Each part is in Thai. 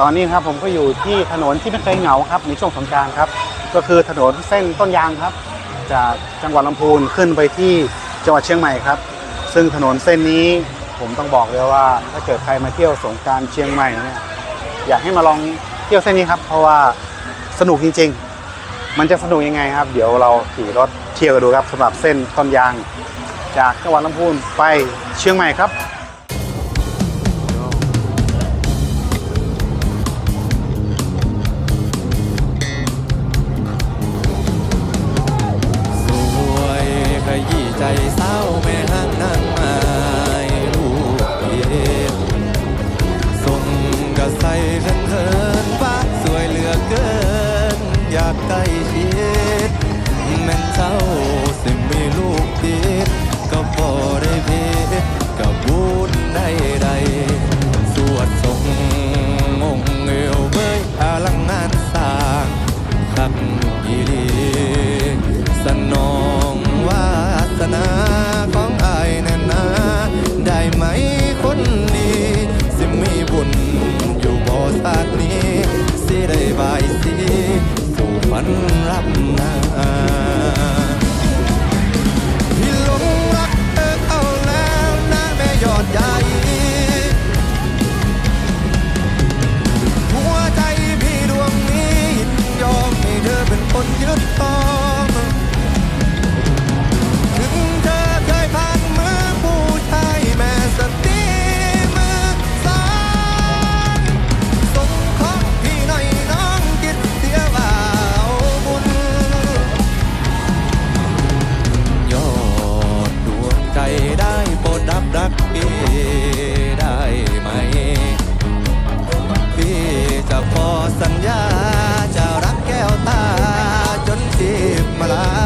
ตอนนี้ครับผมก็อยู่ที่ถนนที่ไม่เคยเหงาครับในช่วงสงการครับ ก็คือถนนเส้นต้นยางครับ จากจังหวัดลำพูนขึ้นไปที่จังหวัดเชียงใหม่ครับ ซึ่งถนนเส้นนี้ผมต้องบอกเลยว่า ถ้าเกิดใครมาเที่ยวสงการเชียงใหม่เนี่ยอยากให้มาลองเที่ยวเส้นนี้ครับ เพราะว่าสนุกจริง ๆ มันจะสนุกยังไงครับ เดี๋ยวเราขี่รถเที่ยวกันดูครับสำหรับเส้นต้นยาง จากจังหวัดลำพูนไปเชียงใหม่ครับ เศร้าแม่ห้างนางไม้ลูกเย็นส่งกระใสเขินเขินฟ้าสวยเหลือเกิน อยากใกล้ชิด พ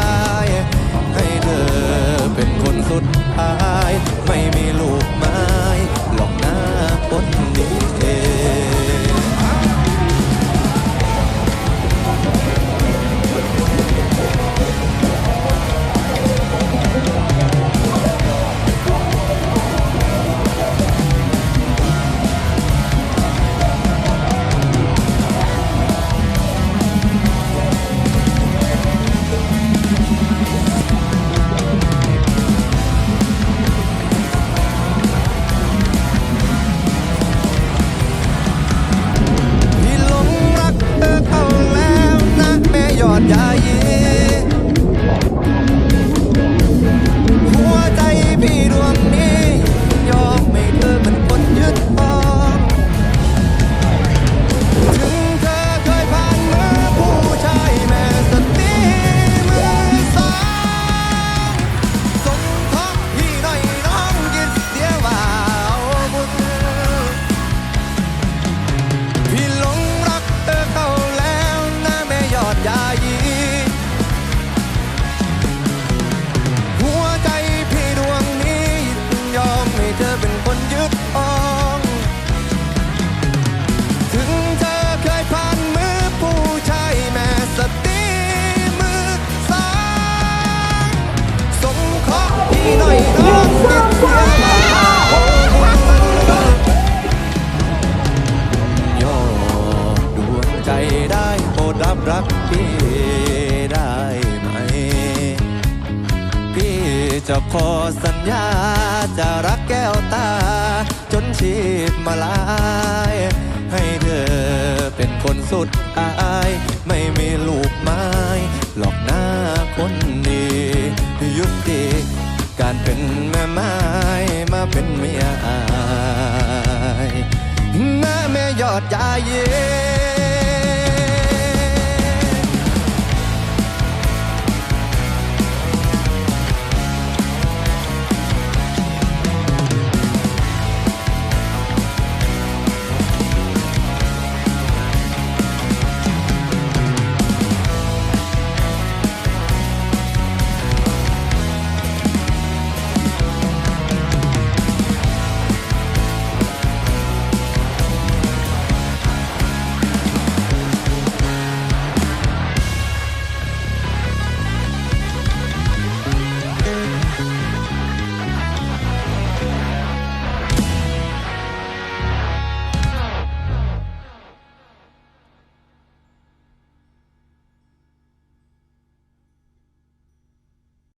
จะขอสัญญา จะรักแก้วตา จนชีพมาลาย ให้เธอเป็นคนสุดท้าย ไม่มีลูกไม้ หลอกหน้าคนดียุติการเป็นแม่ไม้มาเป็นเมียอายแม่แม่ยอดยาเย็